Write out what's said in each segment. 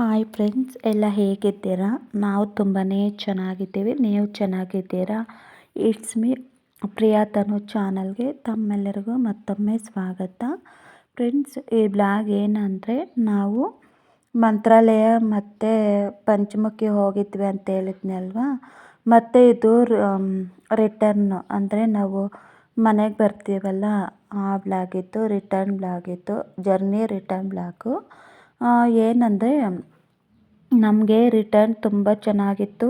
Hi friends, ಎಲ್ಲ ಹೇಗಿದ್ದೀರಾ? ನಾವು ತುಂಬಾ ಚೆನ್ನಾಗಿದ್ದೀವಿ. ನೀವು ಚೆನ್ನಾಗಿದ್ದೀರಾ? ಇಟ್ಸ್ ಮೀ, ಪ್ರಿಯಾ ತನು ಚಾನಲ್ಗೆ ತಮ್ಮೆಲ್ಲರಿಗೂ ಮತ್ತೊಮ್ಮೆ ಸ್ವಾಗತ. ಫ್ರೆಂಡ್ಸ್, ಈ ಬ್ಲಾಗ್ ಏನಂದರೆ, ನಾವು ಮಂತ್ರಾಲಯ ಮತ್ತು ಪಂಚಮುಖಿ ಹೋಗಿದ್ವಿ ಅಂತ ಹೇಳಿದ್ನಲ್ವಾ? ಮತ್ತು ಇದು ರಿಟರ್ನು ಅಂದರೆ ನಾವು ಮನೆಗೆ ಬರ್ತೀವಲ್ಲ? ಆ ಬ್ಲಾಗಿತ್ತು ರಿಟರ್ನ್ ಬ್ಲಾಗಿತ್ತು ಜರ್ನಿ ರಿಟರ್ನ್ ಬ್ಲಾಗು. ಏನಂದರೆ ನಮಗೆ ರಿಟರ್ನ್ ತುಂಬ ಚೆನ್ನಾಗಿತ್ತು.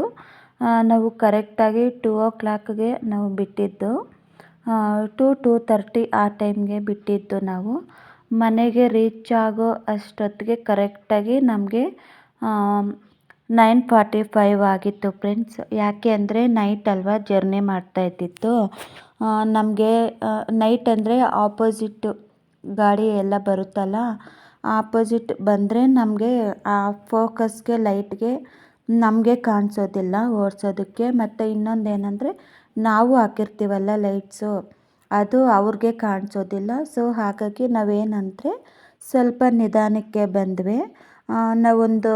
ನಾವು ಕರೆಕ್ಟಾಗಿ ಟೂ ಓ ಕ್ಲಾಕ್ಗೆ ನಾವು ಬಿಟ್ಟಿದ್ದು. ಟು ಟೂ ತರ್ಟಿ ಆ ಟೈಮ್ಗೆ ಬಿಟ್ಟಿದ್ದು ನಾವು. ಮನೆಗೆ ರೀಚ್ ಆಗೋ ಅಷ್ಟೊತ್ತಿಗೆ ಕರೆಕ್ಟಾಗಿ ನಮಗೆ ನೈನ್ ಫಾರ್ಟಿ ಫೈವ್ ಆಗಿತ್ತು ಫ್ರೆಂಡ್ಸ್ ಯಾಕೆ ಅಂದರೆ ನೈಟ್ ಅಲ್ವಾ ಜರ್ನಿ ಮಾಡ್ತಾ ಇದ್ದಿತ್ತು ನಮಗೆ ನೈಟ್ ಅಂದರೆ ಆಪೋಸಿಟ್ಟು ಗಾಡಿ ಎಲ್ಲ ಬರುತ್ತಲ್ಲ ಆಪೋಸಿಟ್ ಬಂದರೆ ನಮಗೆ ಆ ಫೋಕಸ್ಗೆ ಲೈಟ್ಗೆ ನಮಗೆ ಕಾಣಿಸೋದಿಲ್ಲ, ಓಡಿಸೋದಕ್ಕೆ. ಮತ್ತು ಇನ್ನೊಂದು ಏನಂದರೆ ನಾವು ಹಾಕಿರ್ತೀವಲ್ಲ ಲೈಟ್ಸು ಅದು ಅವ್ರಿಗೆ ಕಾಣಿಸೋದಿಲ್ಲ. ಸೊ ಹಾಗಾಗಿ ನಾವೇನಂದರೆ ಸ್ವಲ್ಪ ನಿಧಾನಕ್ಕೆ ಬಂದ್ವಿ. ನಾವೊಂದು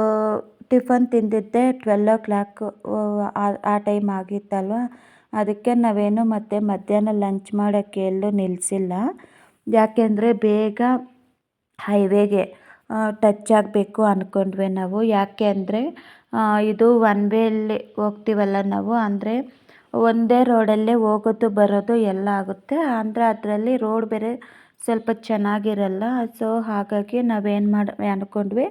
ಟಿಫನ್ ತಿಂದಿದ್ದೆ ಟ್ವೆಲ್ ಓ ಕ್ಲಾಕ್ ಆ ಟೈಮ್ ಆಗಿತ್ತಲ್ವ? ಅದಕ್ಕೆ ನಾವೇನು ಮತ್ತೆ ಮಧ್ಯಾಹ್ನ ಲಂಚ್ ಮಾಡೋಕ್ಕೆ ಎಲ್ಲೂ ನಿಲ್ಲಿಸಿಲ್ಲ ಯಾಕೆಂದರೆ ಬೇಗ ಹೈವೇಗೆ ಟಚ್ ಆಗಬೇಕು ಅಂದ್ಕೊಂಡ್ವಿ ನಾವು. ಯಾಕೆ ಅಂದರೆ ಇದು ಒನ್ ವೇಲಿ ಹೋಗ್ತೀವಲ್ಲ ನಾವು, ಅಂದರೆ ಒಂದೇ ರೋಡಲ್ಲೇ ಹೋಗೋದು, ಬರೋದು ಎಲ್ಲ ಆಗುತ್ತೆ. ಅಂದರೆ ಅದರಲ್ಲಿ ರೋಡ್ ಬೇರೆ ಸ್ವಲ್ಪ ಚೆನ್ನಾಗಿರಲ್ಲ, ಸೊ ಹಾಗಾಗಿ ನಾವೇನು ಮಾಡಿ ಅಂದ್ಕೊಂಡ್ವಿ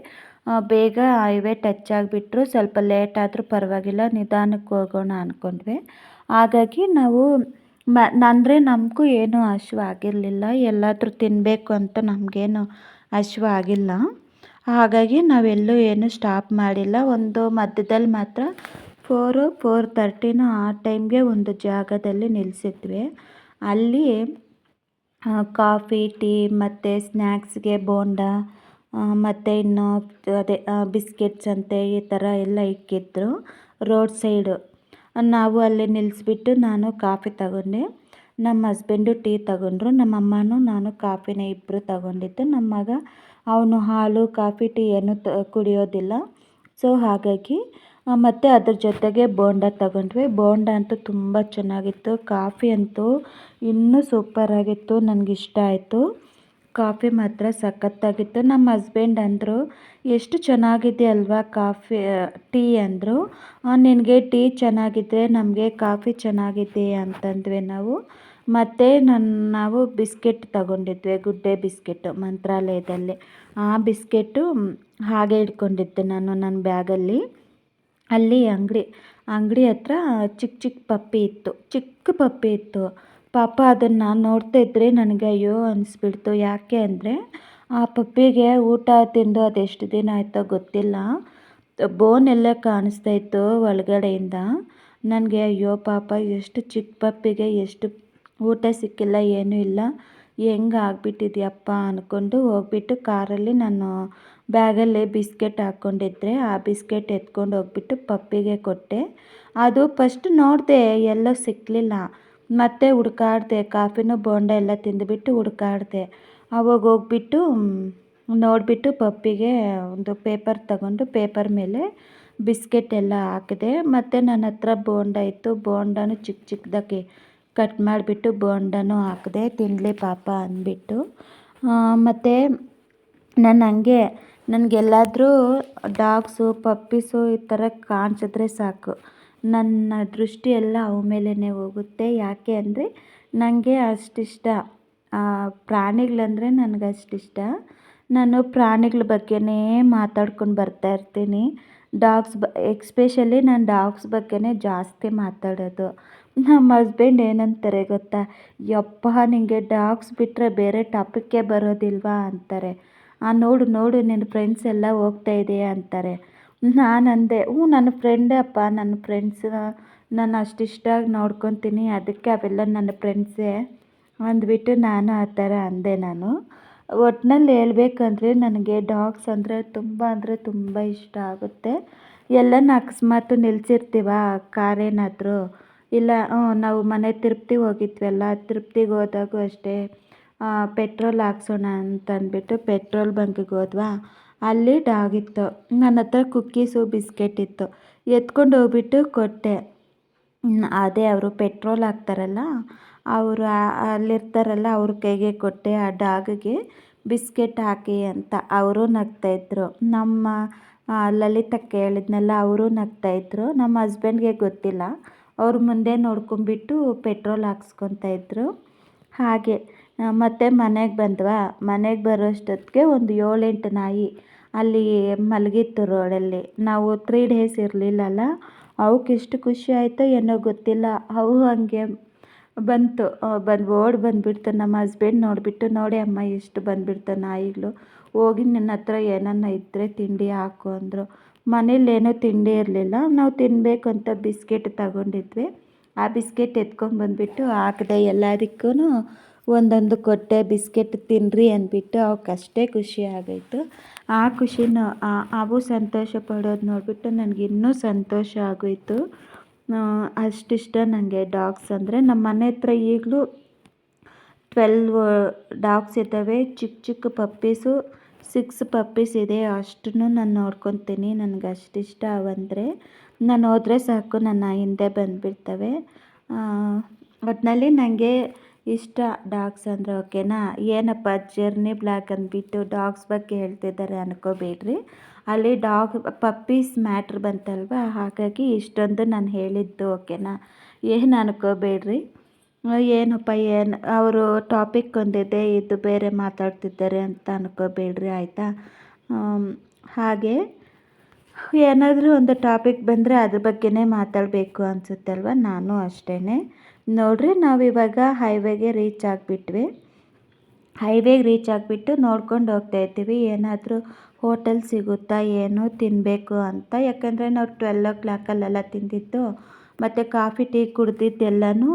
ಬೇಗ ಹೈವೇ ಟಚ್ ಆಗಿಬಿಟ್ರು. ಸ್ವಲ್ಪ ಲೇಟ್ ಆದರೂ ಪರವಾಗಿಲ್ಲ, ನಿಧಾನಕ್ಕೆ ಹೋಗೋಣ ಅಂದ್ಕೊಂಡ್ವಿ ಹಾಗಾಗಿ ನಾವು ಮ ಅಂದರೆ ನಮಗೂ ಏನೂ ಆಗಿರಲಿಲ್ಲ. ಎಲ್ಲಾದರೂ ತಿನ್ನಬೇಕು ಅಂತ ನಮಗೇನು ಹಶ್ವಾಗಿಲ್ಲ ಹಾಗಾಗಿ ನಾವೆಲ್ಲೂ ಏನು ಸ್ಟಾಪ್ ಮಾಡಿಲ್ಲ. ಒಂದು ಮಧ್ಯದಲ್ಲಿ ಮಾತ್ರ ಫೋರು ಫೋರ್ ತರ್ಟಿನೋ ಆ ಟೈಮ್ಗೆ ಒಂದು ಜಾಗದಲ್ಲಿ ನಿಲ್ಲಿಸಿದ್ವಿ ಅಲ್ಲಿ ಕಾಫಿ ಟೀ ಮತ್ತು ಸ್ನ್ಯಾಕ್ಸ್ಗೆ ಬೋಂಡ ಮತ್ತು ಇನ್ನು ಅದೇ ಬಿಸ್ಕೆಟ್ಸ್ ಅಂತೆ ಈ ಥರ ಎಲ್ಲ ಇಕ್ಕಿದ್ರು. ರೋಡ್ ಸೈಡು ನಾವು ಅಲ್ಲಿ ನಿಲ್ಲಿಸ್ಬಿಟ್ಟು ನಾನು ಕಾಫಿ ತಗೊಂಡೆ. ನಮ್ಮ ಹಸ್ಬೆಂಡು ಟೀ ತಗೊಂಡ್ರು, ನಮ್ಮ ಅಮ್ಮನೂ ನಾನು ಕಾಫಿನೇ ಇಬ್ಬರು ತಗೊಂಡಿದ್ದು. ನಮ್ಮ ಮಗ, ಅವನು ಹಾಲು, ಕಾಫಿ ಟೀ ಏನು ತ, ಕುಡಿಯೋದಿಲ್ಲ. ಸೊ ಹಾಗಾಗಿ ಮತ್ತು ಅದ್ರ ಜೊತೆಗೆ ಬೋಂಡ ತಗೊಂಡ್ವಿ. ಬೋಂಡ ಅಂತೂ ತುಂಬ ಚೆನ್ನಾಗಿತ್ತು. ಕಾಫಿ ಅಂತೂ ಇನ್ನೂ ಸೂಪರಾಗಿತ್ತು ನನಗಿಷ್ಟ ಆಯಿತು. ಕಾಫಿ ಮಾತ್ರ ಸಖತ್ತಾಗಿತ್ತು. ನಮ್ಮ ಹಸ್ಬೆಂಡ್ ಅಂದರು, ಎಷ್ಟು ಚೆನ್ನಾಗಿದೆ ಅಲ್ವಾ ಕಾಫಿ, ಟೀ ಅಂದರು. ನಿನಗೆ ಟೀ ಚೆನ್ನಾಗಿದ್ದರೆ ನಮಗೆ ಕಾಫಿ ಚೆನ್ನಾಗಿದೆ ಅಂತಂದ್ವಿ ನಾವು. ಮತ್ತು ನನ್ನ ನಾವು ಬಿಸ್ಕೆಟ್ ತಗೊಂಡಿದ್ವಿ, ಗುಡ್ಡೆ ಬಿಸ್ಕೆಟು ಮಂತ್ರಾಲಯದಲ್ಲಿ. ಆ ಬಿಸ್ಕೆಟು ಹಾಗೆ ಇಟ್ಕೊಂಡಿದ್ದೆ ನಾನು ನನ್ನ ಬ್ಯಾಗಲ್ಲಿ. ಅಲ್ಲಿ ಅಂಗಡಿ ಅಂಗಡಿ ಹತ್ರ ಚಿಕ್ಕ ಚಿಕ್ಕ ಪಪ್ಪಿ ಇತ್ತು. ಚಿಕ್ಕ ಪಪ್ಪಿ ಇತ್ತು. ಪಾಪ ಅದನ್ನು ನೋಡ್ತಾ ಇದ್ದರೆ ನನಗೆ ಅಯ್ಯೋ ಅನಿಸ್ಬಿಡ್ತು. ಯಾಕೆ ಅಂದರೆ ಆ ಪಪ್ಪಿಗೆ ಊಟ ತಿಂದು ಅದೆಷ್ಟು ದಿನ ಆಯಿತೋ ಗೊತ್ತಿಲ್ಲ. ಬೋನ್ ಎಲ್ಲ ಕಾಣಿಸ್ತಾ ಇತ್ತು ಒಳಗಡೆಯಿಂದ. ನನಗೆ ಅಯ್ಯೋ ಪಾಪ ಎಷ್ಟು ಚಿಕ್ಕ ಪಪ್ಪಿಗೆ ಎಷ್ಟು ಊಟ ಸಿಕ್ಕಿಲ್ಲ, ಏನೂ ಇಲ್ಲ. ಹೆಂಗೆ ಆಗ್ಬಿಟ್ಟಿದ್ಯಪ್ಪ ಅಂದ್ಕೊಂಡು ಹೋಗ್ಬಿಟ್ಟು ಕಾರಲ್ಲಿ ನಾನು ಬ್ಯಾಗಲ್ಲಿ ಬಿಸ್ಕೆಟ್ ಹಾಕ್ಕೊಂಡಿದ್ದೆ ಆ ಬಿಸ್ಕೆಟ್ ಎತ್ಕೊಂಡು ಹೋಗ್ಬಿಟ್ಟು ಪಪ್ಪಿಗೆ ಕೊಟ್ಟೆ. ಅದು ಫಸ್ಟ್ ನೋಡಿದೆ ಎಲ್ಲೋ ಸಿಕ್ಕಲಿಲ್ಲ ಮತ್ತೆ ಹುಡ್ಕಾಡ್ದೆ, ಕಾಫಿನೂ ಬೋಂಡ ಎಲ್ಲ ತಿಂದುಬಿಟ್ಟು ಹುಡ್ಕಾಡ್ದೆ. ಅವಾಗ ಹೋಗ್ಬಿಟ್ಟು ನೋಡಿಬಿಟ್ಟು ಪಪ್ಪಿಗೆ ಒಂದು ಪೇಪರ್ ತಗೊಂಡು ಪೇಪರ್ ಮೇಲೆ ಬಿಸ್ಕೆಟ್ ಎಲ್ಲ ಹಾಕಿದೆ. ಮತ್ತು ನನ್ನ ಹತ್ರ ಬೋಂಡ ಇತ್ತು. ಬೋಂಡನೂ ಚಿಕ್ಕ ಚಿಕ್ಕದಾಗಿ ಕಟ್ ಮಾಡಿಬಿಟ್ಟು ಬೋಂಡನೂ ಹಾಕಿದೆ. ತಿನ್ನಲಿ ಪಾಪ ಅಂದ್ಬಿಟ್ಟು. ಮತ್ತು ನಾನು ಹಂಗೆ, ನನಗೆಲ್ಲಾದರೂ ಡಾಗ್ಸು, ಪಪ್ಪೀಸು ಈ ಥರ ಕಾಣಿಸಿದ್ರೆ ಸಾಕು. ನನ್ನ ದೃಷ್ಟಿ ಎಲ್ಲ ಅವ ಮೇಲೇ ಹೋಗುತ್ತೆ. ಯಾಕೆ ಅಂದರೆ ನನಗೆ ಅಷ್ಟಿಷ್ಟ. ಪ್ರಾಣಿಗಳಂದರೆ ನನಗೆ ಅಷ್ಟಿಷ್ಟ. ನಾನು ಪ್ರಾಣಿಗಳ ಬಗ್ಗೆನೇ ಮಾತಾಡ್ಕೊಂಡು ಬರ್ತಾ ಇರ್ತೀನಿ. ಡಾಗ್ಸ್ ಬ ಎಕ್ಸ್ಪೆಷಲಿ ನಾನು ಡಾಗ್ಸ್ ಬಗ್ಗೆನೇ ಜಾಸ್ತಿ ಮಾತಾಡೋದು. ನಮ್ಮ ಹಸ್ಬೆಂಡ್ ಏನಂತಾರೆ ಗೊತ್ತಾ? ಯಪ್ಪ ನಿನಗೆ ಡಾಗ್ಸ್ ಬಿಟ್ಟರೆ ಬೇರೆ ಟಾಪಿಕ್ಕೇ ಬರೋದಿಲ್ವಾ ಅಂತಾರೆ. ಆ, ನೋಡು ನೋಡು, ನಿನ್ನ ಫ್ರೆಂಡ್ಸ್ ಎಲ್ಲ ಹೋಗ್ತಾ ಇದೆಯಾ ಅಂತಾರೆ. ನಾನು ಅಂದೆ ಹ್ಞೂ, ನನ್ನ ಫ್ರೆಂಡೇ ಅಪ್ಪ, ನನ್ನ ಫ್ರೆಂಡ್ಸ್ ನಾನು ಅಷ್ಟಿಷ್ಟಾಗಿ ನೋಡ್ಕೊತೀನಿ, ಅದಕ್ಕೆ ಅವೆಲ್ಲ ನನ್ನ ಫ್ರೆಂಡ್ಸೇ ಅಂದ್ಬಿಟ್ಟು ನಾನು ಆ ಥರ ಅಂದೆ ನಾನು. ಒಟ್ನಲ್ಲಿ ಹೇಳ್ಬೇಕಂದ್ರೆ ನನಗೆ ಡಾಗ್ಸ್ ಅಂದರೆ ತುಂಬ ಅಂದರೆ ತುಂಬ ಇಷ್ಟ ಆಗುತ್ತೆ. ಎಲ್ಲನ ಅಕಸ್ಮಾತ್ ನಿಲ್ಸಿರ್ತೀವ, ಕಾರೇನಾದರೂ? ಇಲ್ಲ ನಾವು ಮನೆ ತಿರುಪ್ತಿಗೆ ಹೋಗಿದ್ವಲ್ಲ ತಿರುಪ್ತಿಗೆ ಹೋದಾಗೂ ಅಷ್ಟೇ ಪೆಟ್ರೋಲ್ ಹಾಕ್ಸೋಣ ಅಂತ ಅಂದ್ಬಿಟ್ಟು ಪೆಟ್ರೋಲ್ ಬಂಕಿಗೆ ಹೋದ್ವಾ? ಅಲ್ಲಿ ಡಾಗ್ ಇತ್ತು ನನ್ನ ಹತ್ರ ಕುಕ್ಕೀಸು, ಬಿಸ್ಕೆಟ್ ಇತ್ತು. ಎತ್ಕೊಂಡು ಹೋಗ್ಬಿಟ್ಟು ಕೊಟ್ಟೆ. ಅದೇ ಅವರು ಪೆಟ್ರೋಲ್ ಹಾಕ್ತಾರಲ್ಲ, ಅವರು ಅಲ್ಲಿರ್ತಾರಲ್ಲ, ಅವ್ರ ಕೈಗೆ ಕೊಟ್ಟೆ ಆ ಡಾಗಿಗೆ ಬಿಸ್ಕೆಟ್ ಹಾಕಿ ಅಂತ. ಅವರು ನಗ್ತಾಯಿದ್ರು ನಮ್ಮ ಲಲಿತ ಲಲಿತಕ್ಕೆ ಹೇಳಿದ್ನಲ್ಲ ಅವರು ನಗ್ತಾಯಿದ್ರು ನಮ್ಮ ಹಸ್ಬೆಂಡ್ಗೆ ಗೊತ್ತಿಲ್ಲ. ಅವ್ರ ಮುಂದೆ ನೋಡ್ಕೊಂಬಿಟ್ಟು ಪೆಟ್ರೋಲ್ ಹಾಕ್ಸ್ಕೊತಾ ಇದ್ರು. ಹಾಗೆ ಮತ್ತೆ ಮನೆಗೆ ಬಂದ್ವಾ? ಮನೆಗೆ ಬರೋಷ್ಟೊತ್ತಿಗೆ ಒಂದು ಏಳೆಂಟು ನಾಯಿ ಅಲ್ಲಿ ಮಲಗಿತ್ತು ರೋಡಲ್ಲಿ ನಾವು ತ್ರೀ ಡೇಸ್ ಇರಲಿಲ್ಲಲ್ಲ, ಅವಕ್ಕೆ ಎಷ್ಟು ಖುಷಿ ಆಯಿತೋ ಏನೋ ಗೊತ್ತಿಲ್ಲ. ಅವು ಹಂಗೆ ಬಂತು. ಬಂದು ಓಡಿ ಬಂದುಬಿಡ್ತು. ನಮ್ಮ ಹಸ್ಬೆಂಡ್ ನೋಡಿಬಿಟ್ಟು, ನೋಡಿ ಅಮ್ಮ ಎಷ್ಟು ಬಂದುಬಿಡ್ತು ನಾಯಿಗಳು. ಹೋಗಿ ನನ್ನ ಹತ್ರ ಏನನ್ನ ಇದ್ದರೆ ತಿಂಡಿ ಹಾಕು ಅಂದರು. ಮನೇಲಿ ಏನೂ ತಿಂಡಿ ಇರಲಿಲ್ಲ. ನಾವು ತಿನ್ನಬೇಕು ಅಂತ ಬಿಸ್ಕೆಟ್ ತಗೊಂಡಿದ್ವಿ. ಆ ಬಿಸ್ಕೆಟ್ ಎತ್ಕೊಂಡು ಬಂದುಬಿಟ್ಟು ಹಾಕಿದೆ ಎಲ್ಲದಕ್ಕೂ ಒಂದೊಂದು ಕೊಟ್ಟೆ ಬಿಸ್ಕೆಟ್ ತಿನ್ನಿರಿ ಅಂದ್ಬಿಟ್ಟು ಅವಕ್ಕಷ್ಟೇ ಖುಷಿ ಆಗೋಯ್ತು ಆ ಖುಷಿನ ಅವು ಸಂತೋಷ ಪಡೋದು ನೋಡಿಬಿಟ್ಟು ನನಗೆ ಇನ್ನೂ ಸಂತೋಷ ಆಗೋಯಿತು. ಅಷ್ಟಿಷ್ಟ ನನಗೆ ಡಾಗ್ಸ್ ಅಂದರೆ ನಮ್ಮ ಮನೆ ಹತ್ರ ಈಗಲೂ ಟ್ವೆಲ್ವ್ ಡಾಗ್ಸ್ ಇದ್ದಾವೆ. ಚಿಕ್ಕ ಚಿಕ್ಕ ಪಪ್ಪೀಸು, ಸಿಕ್ಸ್ ಪಪ್ಪೀಸ್ ಇದೆ. ಅಷ್ಟನ್ನು ನಾನು ನೋಡ್ಕೊತೀನಿ. ನನಗೆ ಅಷ್ಟಿಷ್ಟ ಅವಂದರೆ ನಾನು ಹೋದರೆ ಸಾಕು. ನನ್ನ ಹಿಂದೆ ಬಂದುಬಿಡ್ತವೆ. ಒಟ್ಟಿನಲ್ಲಿ ನನಗೆ ಇಷ್ಟ ಡಾಗ್ಸ್ ಅಂದರೆ ಓಕೆನಾ? ಏನಪ್ಪ ಜರ್ನಿ ಬ್ಲ್ಯಾಕ್ ಅಂದ್ಬಿಟ್ಟು ಡಾಗ್ಸ್ ಬಗ್ಗೆ ಹೇಳ್ತಿದ್ದಾರೆ ಅನ್ಕೋಬೇಡ್ರಿ. ಅಲ್ಲಿ ಡಾಗ್ ಪಪ್ಪೀಸ್ ಮ್ಯಾಟ್ರ್ ಬಂತಲ್ವ? ಹಾಗಾಗಿ ಇಷ್ಟೊಂದು ನಾನು ಹೇಳಿದ್ದು ಓಕೆನಾ? ಏನು ಅನ್ಕೋಬೇಡ್ರಿ? ಏನಪ್ಪ ಏನು ಅವರು ಟಾಪಿಕ್ ಒಂದಿದೆ, ಇದು ಬೇರೆ ಮಾತಾಡ್ತಿದ್ದಾರೆ ಅಂತ ಅನ್ಕೋಬೇಡ್ರಿ, ಆಯಿತಾ? ಹಾಗೆ ಏನಾದರೂ ಒಂದು ಟಾಪಿಕ್ ಬಂದರೆ ಅದ್ರ ಬಗ್ಗೆನೇ ಮಾತಾಡಬೇಕು ಅನಿಸುತ್ತಲ್ವ? ನಾನು ಅಷ್ಟೇ ನೋಡ್ರಿ ಇವಾಗ ಹೈವೇಗೆ ರೀಚ್ ಆಗಿಬಿಟ್ವಿ. ಹೈವೇಗೆ ರೀಚ್ ಆಗಿಬಿಟ್ಟು ನೋಡ್ಕೊಂಡು ಹೋಗ್ತಾ ಇರ್ತೀವಿ. ಏನಾದರೂ ಹೋಟೆಲ್ ಸಿಗುತ್ತಾ, ಏನು ತಿನ್ನಬೇಕು ಅಂತ. ಯಾಕೆಂದರೆ ನಾವು ಟ್ವೆಲ್ ಓ ಕ್ಲಾಕಲ್ಲೆಲ್ಲ ತಿಂದಿದ್ದು, ಮತ್ತು ಕಾಫಿ ಟೀ ಕುಡ್ದಿದ್ದೆಲ್ಲನೂ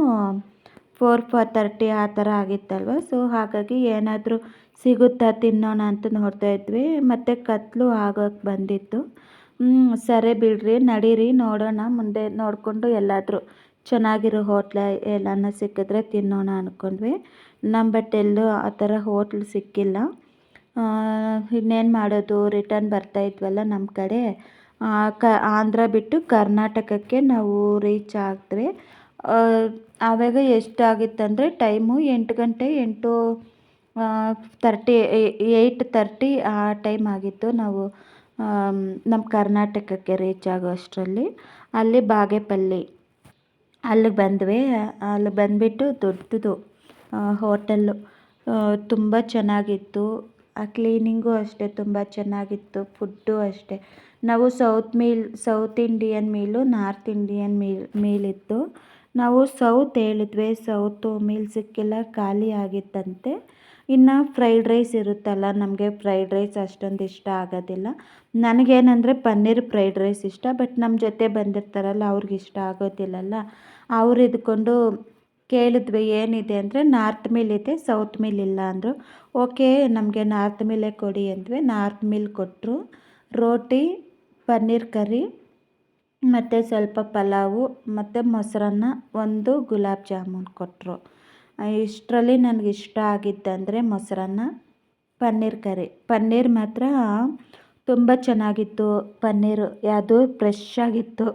ಫೋರ್ ಫೋರ್ ತರ್ಟಿ ಆ ಥರ ಆಗಿತ್ತಲ್ವ? ಸೊ ಹಾಗಾಗಿ ಏನಾದರೂ ಸಿಗುತ್ತಾ, ತಿನ್ನೋಣ ಅಂತ ನೋಡ್ತಾ ಇದ್ವಿ. ಮತ್ತು ಕತ್ತಲು ಆಗೋಕ್ಕೆ ಬಂದಿತ್ತು. ಸರಿ ಬಿಡ್ರಿ, ನಡೀರಿ, ನೋಡೋಣ, ಮುಂದೆ ನೋಡಿಕೊಂಡು ಎಲ್ಲಾದರೂ ಚೆನ್ನಾಗಿರೋ ಹೋಟ್ಲ ಎಲ್ಲಾನ ಸಿಕ್ಕಿದ್ರೆ ತಿನ್ನೋಣ ಅಂದ್ಕೊಂಡ್ವಿ ನಮ್ಮ ಬಟ್ ಎಲ್ಲೂ ಆ ಥರ ಹೋಟ್ಲ್ ಸಿಕ್ಕಿಲ್ಲ. ಇನ್ನೇನು ಮಾಡೋದು ರಿಟರ್ನ್ ಬರ್ತಾ ಇದ್ವಲ್ಲ ನಮ್ಮ ಕಡೆ. ಕ, ಆಂಧ್ರ ಬಿಟ್ಟು ಕರ್ನಾಟಕಕ್ಕೆ ನಾವು ರೀಚ್ ಆಗ್ತೀವಿ ಆವಾಗ ಎಷ್ಟಾಗಿತ್ತಂದರೆ ಟೈಮು ಎಂಟು ಗಂಟೆ ಎಂಟು ತರ್ಟಿ ಏಯ್ಟ್ ತರ್ಟಿ ಆ ಟೈಮ್ ಆಗಿತ್ತು ನಾವು. ನಮ್ಮ ಕರ್ನಾಟಕಕ್ಕೆ ರೀಚ್ ಆಗೋ ಅಷ್ಟರಲ್ಲಿ ಅಲ್ಲಿ ಬಾಗೇಪಲ್ಲಿ. ಅಲ್ಲಿಗೆ ಬಂದ್ವಿ. ಅಲ್ಲಿ ಬಂದುಬಿಟ್ಟು ದೊಡ್ಡದು ಹೋಟೆಲ್ಲು. ತುಂಬ ಚೆನ್ನಾಗಿತ್ತು. ಆ ಕ್ಲೀನಿಂಗು ಅಷ್ಟೇ, ತುಂಬ ಚೆನ್ನಾಗಿತ್ತು. ಫುಡ್ಡು ಅಷ್ಟೇ. ನಾವು south meal, south Indian meal, north Indian meal, ಮೀಲಿತ್ತು. ನಾವು ಸೌತ್ ಹೇಳಿದ್ವಿ. ಸೌತು ಮೀಲ್ ಸಿಕ್ಕಿಲ್ಲ, ಖಾಲಿ ಆಗಿತ್ತಂತೆ. ಇನ್ನು ಫ್ರೈಡ್ ರೈಸ್ ಇರುತ್ತಲ್ಲ, ನಮಗೆ ಫ್ರೈಡ್ ರೈಸ್ ಅಷ್ಟೊಂದು ಇಷ್ಟ ಆಗೋದಿಲ್ಲ. ನನಗೇನಂದರೆ ಪನ್ನೀರ್ ಫ್ರೈಡ್ ರೈಸ್ ಇಷ್ಟ ಬಟ್ ನಮ್ಮ ಜೊತೆ ಬಂದಿರ್ತಾರಲ್ಲ, ಅವ್ರಿಗೆ ಇಷ್ಟ ಆಗೋದಿಲ್ಲಲ್ಲ. ಅವ್ರು ಇದ್ಕೊಂಡು ಕೇಳಿದ್ವಿ, ಏನಿದೆ ಅಂದರೆ ನಾರ್ತ್ ಮಿಲ್ ಇದೆ ಸೌತ್ ಮಿಲ್ ಇಲ್ಲ ಅಂದರು. ಓಕೆ, ನಮಗೆ ನಾರ್ತ್ ಮಿಲೇ ಕೊಡಿ ಅಂದ್ವಿ. ನಾರ್ತ್ ಮಿಲ್ ಕೊಟ್ಟರು ರೋಟಿ, ಪನ್ನೀರ್ ಕರಿ, ಮತ್ತು ಸ್ವಲ್ಪ ಪಲಾವು, ಮತ್ತು ಮೊಸರನ್ನ, ಒಂದು ಗುಲಾಬ್ ಜಾಮೂನ್ ಕೊಟ್ಟರು ಇಷ್ಟರಲ್ಲಿ ನನಗೆ ಇಷ್ಟ ಆಗಿದ್ದಂದರೆ ಮೊಸರನ್ನ ಪನ್ನೀರ್ ಕರಿ. ಪನ್ನೀರ್ ಮಾತ್ರ ತುಂಬ ಚೆನ್ನಾಗಿತ್ತು. ಪನ್ನೀರು ಯಾವುದು ಫ್ರೆಶ್ ಆಗಿತ್ತು.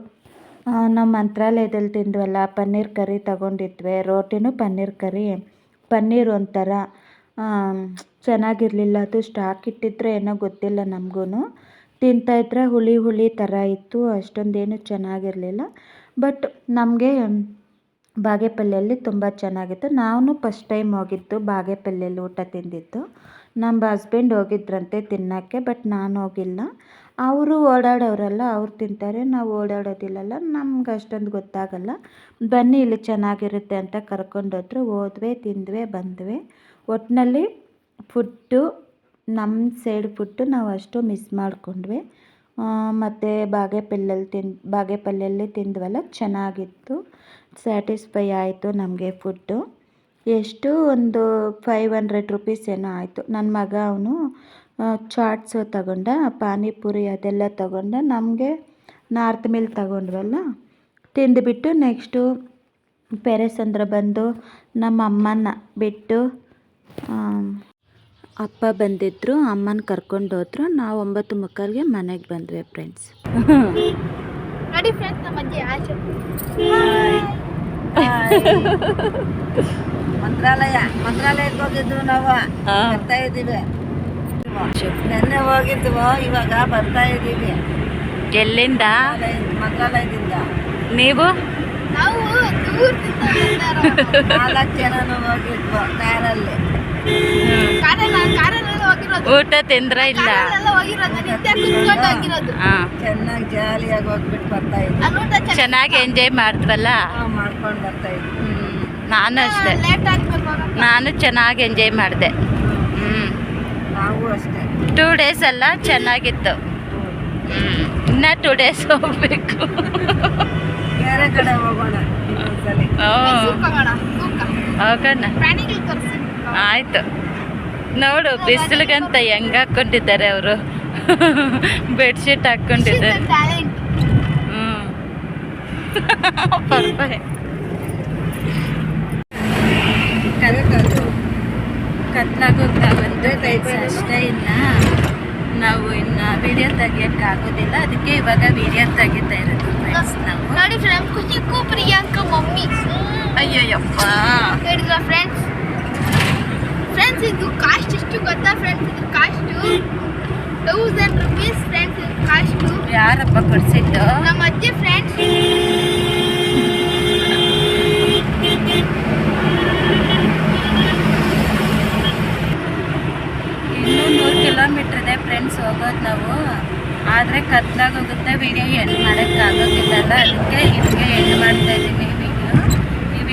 ನಾವು ಮಂತ್ರಾಲಯದಲ್ಲಿ ತಿಂದ್ವಲ್ಲ, ಪನ್ನೀರ್ ಕರಿ ತಗೊಂಡಿದ್ವಿ. ರೋಟಿನೂ ಪನ್ನೀರ್ ಕರಿ. ಪನ್ನೀರ್ ಒಂಥರ ಚೆನ್ನಾಗಿರಲಿಲ್ಲ. ಅದು ಸ್ಟಾಕ್ ಇಟ್ಟಿದ್ರೆ ಏನೋ ಗೊತ್ತಿಲ್ಲ ನಮಗೂ ತಿಂತಾಯಿದ್ರೆ ಹುಳಿ ಹುಳಿ ಥರ ಇತ್ತು. ಅಷ್ಟೊಂದೇನು ಚೆನ್ನಾಗಿರಲಿಲ್ಲ. ಬಟ್ ನಮಗೆ ಬಾಗೇಪಲ್ಲಿಯಲ್ಲಿ ತುಂಬ ಚೆನ್ನಾಗಿತ್ತು. ನಾನು ಫಸ್ಟ್ ಟೈಮ್ ಹೋಗಿದ್ದು ಬಾಗೇಪಲ್ಲಿಯಲ್ಲಿ ಊಟ ತಿಂದಿದ್ದು. ನಮ್ಮ ಹಸ್ಬೆಂಡ್ ಹೋಗಿದ್ರಂತೆ ತಿನ್ನೋಕ್ಕೆ ಬಟ್ ನಾನು ಹೋಗಿಲ್ಲ. ಅವರು ಓಡಾಡೋರಲ್ಲ ಅವ್ರು ತಿಂತಾರೆ, ನಾವು ಓಡಾಡೋದಿಲ್ಲಲ್ಲ, ನಮ್ಗೆ ಅಷ್ಟೊಂದು ಗೊತ್ತಾಗಲ್ಲ. ಬನ್ನಿ, ಇಲ್ಲಿ ಚೆನ್ನಾಗಿರುತ್ತೆ ಅಂತ ಕರ್ಕೊಂಡೋದ್ರು. ಹೋದ್ವಿ, ತಿಂದ್ವಿ, ಬಂದ್ವಿ. ಒಟ್ಟಿನಲ್ಲಿ ಫುಡ್ಡು ನಮ್ಮ ಸೈಡ್ ಫುಡ್ಡು ನಾವು ಅಷ್ಟು ಮಿಸ್ ಮಾಡಿಕೊಂಡ್ವಿ. ಮತ್ತು ಬಾಗೇಪಲ್ಲಲ್ಲಿ ತಿಂದು ಬಾಗೇಪಲ್ಲಲ್ಲಿ ತಿಂದ್ವಲ್ಲ, ಚೆನ್ನಾಗಿತ್ತು. ಸ್ಯಾಟಿಸ್ಫೈ ಆಯಿತು ನಮಗೆ ಫುಡ್ಡು ಎಷ್ಟು ಒಂದು ಫೈವ್ ಹಂಡ್ರೆಡ್ ರುಪೀಸ್ ಏನೋ ಆಯಿತು. ನನ್ನ ಮಗ ಅವನು ಚಾಟ್ಸು ತಗೊಂಡ, ಪಾನಿಪುರಿ ಅದೆಲ್ಲ ತಗೊಂಡ, ನಮಗೆ ನಾರ್ತ್ ಮಿಲ್ ತಗೊಂಡ್ವಲ್ಲ, ತಿಂದುಬಿಟ್ಟು ನೆಕ್ಸ್ಟು ಪೆರೆಸಂದ್ರ ಬಂದು ನಮ್ಮ ಅಮ್ಮನ ಬಿಟ್ಟು ಅಪ್ಪ ಬಂದಿದ್ರು ಅಮ್ಮನ ಕರ್ಕೊಂಡು ಹೋದ್ರು. ನಾವು ಒಂಬತ್ತು ಮಕ್ಕಳಿಗೆ ಮನೆಗೆ ಬಂದ್ವಿ ಫ್ರೆಂಡ್ಸ್ ನೋಡಿ ಫ್ರೆಂಡ್ಸ್ ನಮ್ಮ ಅಜ್ಜಿ ಮಂತ್ರಾಲಯ ಮಂತ್ರಾಲಯಕ್ಕೆ ಹೋಗಿದ್ವು ನಾವು. ಬರ್ತಾ ಇದ್ದೀವಿ. ನೆನ್ನೆ ಹೋಗಿದ್ವು ಇವಾಗ ಬರ್ತಾ ಇದ್ದೀವಿ. ಎಲ್ಲಿಂದ? ಮಂತ್ರಾಲಯ- ಮಂತ್ರಾಲಯದಿಂದ. ನೀವು? ನಾವು ದೂರದಿಂದ ನಾಲ್ಕು ಜನನು ಹೋಗಿದ್ವು ಕಾರಲ್ಲಿ. ಊಟ ತಿಂದ್ರ ಇಲ್ಲ? ಕಾರಲ್ಲೆಲ್ಲ ಹೋಗಿರೋದು. ನಿತ್ಯ ಕುತ್ಕೊಂಡು ಹೋಗಿರೋದು. ಹಾ. ಚೆನ್ನಾಗಿ ಜಾಲಿಯಾಗಿ ಹೋಗ್ಬಿಟ್ಟು ಬರ್ತಾ ಇದ್ವಿ. ಚೆನ್ನಾಗಿ ಎಂಜಾಯ್ ಮಾಡಿದ್ವಲ್ಲ? ಮಾಡ್ಕೊಂಡು ಬರ್ತಾ ಇದ್ವಿ. ನಾನು ಅಷ್ಟೇ. ನಾನು ಚೆನ್ನಾಗಿ ಎಂಜಾಯ್ ಮಾಡಿದೆ. ನಾವು ಅಷ್ಟೇ. ಟೂ ಡೇಸ್ ಎಲ್ಲ ಚೆನ್ನಾಗಿತ್ತು. ಹ್ಮ್. ಇನ್ನ ಟೂ ಡೇಸ್ ಹೋಗ್ಬೇಕು. ಬೇರೆ ಕಡೆ ಹೋಗೋಣ ಇನ್ನೊಂದ್ಸಲಿ. ಹೋಗೋಣ. ಆಯ್ತು. ನೋಡು ಬಿಸಿಲಿಗಂತ ಹೆಂಗ್ ಹಾಕೊಂಡಿದ್ದಾರೆ ಅವರು. ಬೆಡ್ಶೀಟ್ ಕರೆಕ್ಟ್ ಅದು ಕತ್ಲಾಗೋಗ್ತಾ ಬಂದು ಟೈಪ್ಸ್ ಅಷ್ಟೇ ಇಲ್ಲ ನಾವು ಇನ್ನ ವೀಡಿಯೋ ತೆಗಿಯಕ್ಕೆ ಆಗೋದಿಲ್ಲ ಅದಕ್ಕೆ ಇವಾಗ ವೀಡಿಯೋ ತೆಗಿತಾ ಇರೋದು ಫ್ರೆಂಡ್ಸ್ ನಾವು. ನೋಡಿ ಫ್ರೆಂಡ್ ಖುಷಿಗೂ ಪ್ರಿಯಾಂಕ ಮಮ್ಮಿ. ಅಯ್ಯಯ್ಯಪ್ಪ. ಹೇಳಿದ್ರ ಫ್ರೆಂಡ್ಸ್ ಫ್ರೆಂಡ್ಸ್ ಇದು ಕಾಸ್ಟ್ ಎಷ್ಟು ಗೊತ್ತಾ ಫ್ರೆಂಡ್ಸ್ ಇದು ಕಾಸ್ಟು ತೌಸಂಡ್ ರುಪೀಸ್ ಫ್ರೆಂಡ್ಸ್ ಇದು ಕಾಸ್ಟು ಯಾರಪ್ಪ ಕೊಡ್ಸಿದ್ದು? ನಮ್ಮ ಅಜ್ಜಿ ಫ್ರೆಂಡ್ಸ್ ಇನ್ನೂ ನೂರು ಕಿಲೋಮೀಟ್ರ್ ಇದೆ ಫ್ರೆಂಡ್ಸ್ ಹೋಗೋದು ನಾವು. ಆದರೆ ಕತ್ಲಾಗೋಗುತ್ತೆ ವಿಡಿಯೋ ಎಂಡ್ ಮಾಡೋಕ್ಕಾಗೋದಿಲ್ಲಲ್ಲ ಅದಕ್ಕೆ ಇದಕ್ಕೆ ಎಂಡ್ ಮಾಡ್ತಾ ಇದ್ದೀವಿ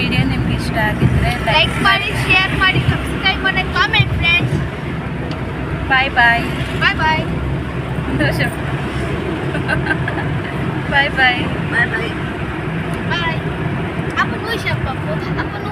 ವಿಡಿಯೋ ನಿಮ್ಗೆ ಇಷ್ಟ ಆಗಿದ್ರೆ ಲೈಕ್ ಮಾಡಿ ಶೇರ್ ಮಾಡಿ ಸಬ್ಸ್ಕ್ರೈಬ್ ಮಾಡಿ ಕಾಮೆಂಟ್ ಫ್ರೆಂಡ್ಸ್ ಬಾಯ್ ಬಾಯ್ ಬಾಯ್ ಬಾಯ್ ಸಂತೋಷ ಬಾಯ್ ಬಾಯ್ ಬಾಯ್ ಬಾಯ್ ಬಾಯ್ ಅಪ್ಪನು ಶಪ್ಪ ಅಪ್ಪನು